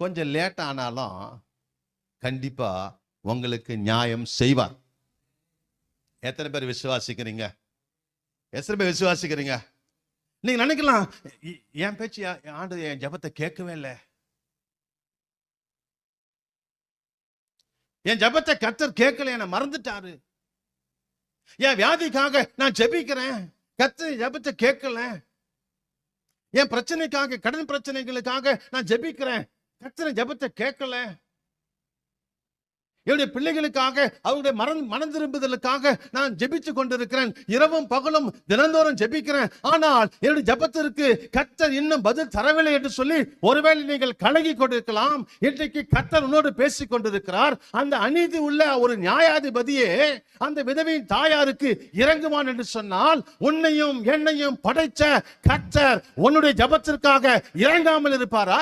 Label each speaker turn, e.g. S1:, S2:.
S1: கொஞ்சம் லேட் ஆனாலும் கண்டிப்பா உங்களுக்கு நியாயம் செய்வார். எத்தனை பேர் விசுவாசிக்கிறீங்க? எத்தனை பேர் விசுவாசிக்கிறீங்க? நீங்க நினைக்கலாம் என் பேச்சு ஆண்டு என் ஜெபத்தை கேட்கவே இல்லை. என் ஜெபத்தை கத்தர் கேட்கல என்னை மறந்துட்டாரு. என் வியாதிக்காக நான் ஜெபிக்கிறேன். கர்த்தர் ஜெபத்தை கேட்கல. என் பிரச்சனைக்காக கடன் பிரச்சனைகளுக்காக நான் ஜெபிக்கிறேன். கத்திர ஜெபத்தை கேட்கல. என்னுடைய பிள்ளைகளுக்காக அவருடைய மரண் மனம் திரும்புதலுக்காக நான் ஜெபிச்சு கொண்டிருக்கிறேன். இரவும் பகலும் தினந்தோறும் ஜெபிக்கிறேன். ஆனால் என்னுடைய ஜெபத்திற்கு கத்தர் இன்னும் பதில் தரவில்லை என்று சொல்லி ஒருவேளை நீங்கள் கலகி கொண்டிருக்கலாம். இன்றைக்கு கத்தர் உன்னோடு பேசிக் கொண்டிருக்கிறார். அந்த அநீதி உள்ள ஒரு நியாயாதிபதியே அந்த விதவையின் தாயாருக்கு இறங்குவான் என்று சொன்னால் உன்னையும் என்னையும் படைச்ச கத்தர் உன்னுடைய ஜெபத்திற்காக இறங்காமல் இருப்பாரா?